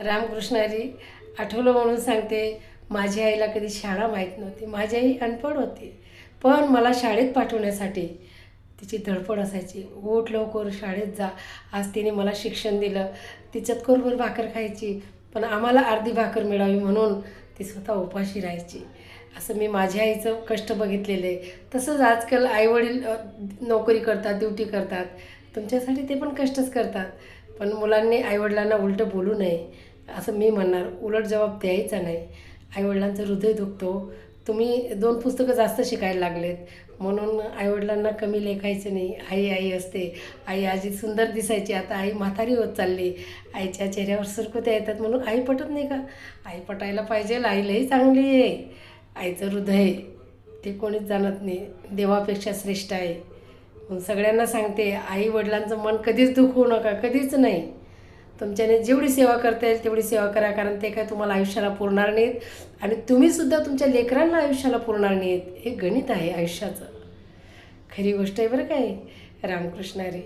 रामकृष्णारी आठवलं म्हणून सांगते माझ्या आईला कधी शाळा माहीत नव्हती. माझी आई अनपढ होती. पण मला शाळेत पाठवण्यासाठी तिची धडपड असायची. ओठ लवकर शाळेत जा. आज तिने मला शिक्षण दिलं. ती चतकोरभर भाकर खायची. पण आम्हाला अर्धी भाकर मिळावी म्हणून ती स्वतः उपाशी राहायची. असं मी माझ्या आईचं कष्ट बघितलेलं आहे. तसंच आजकाल आईवडील नोकरी करतात ड्युटी करतात. तुमच्यासाठी ते पण कष्टच करतात. पण मुलांनी आईवडिलांना उलटं बोलू नये असं मी म्हणणार. उलट जबाब द्यायचा नाही. आईवडिलांचं हृदय दुखतो. तुम्ही दोन पुस्तकं जास्त शिकायला लागलेत. म्हणून आईवडिलांना कमी लेखायचं नाही. आई आई असते. आई आजी सुंदर दिसायची. आता आई म्हातारी होत चालली. आईच्या चेहऱ्यावर सुरकुत्या येतात म्हणून आई पटत नाही का? आई पटायला पाहिजे. आईलाही चांगली आहे. आईचं हृदय ते कोणीच जाणत नाही. देवापेक्षा श्रेष्ठ आहे. सगळ्यांना सांगते आई वडिलांचं मन कधीच दुखवू नका कधीच नाही. तुमच्याने जेवढी सेवा करता येईल तेवढी सेवा करा कारण ते काय तुम्हाला आयुष्याला पुरणार नाहीत. आणि तुम्हीसुद्धा तुमच्या लेकरांना आयुष्याला पुरणार नाहीत. हे गणित आहे आयुष्याचं. खरी गोष्ट आहे बरं काय रामकृष्ण रे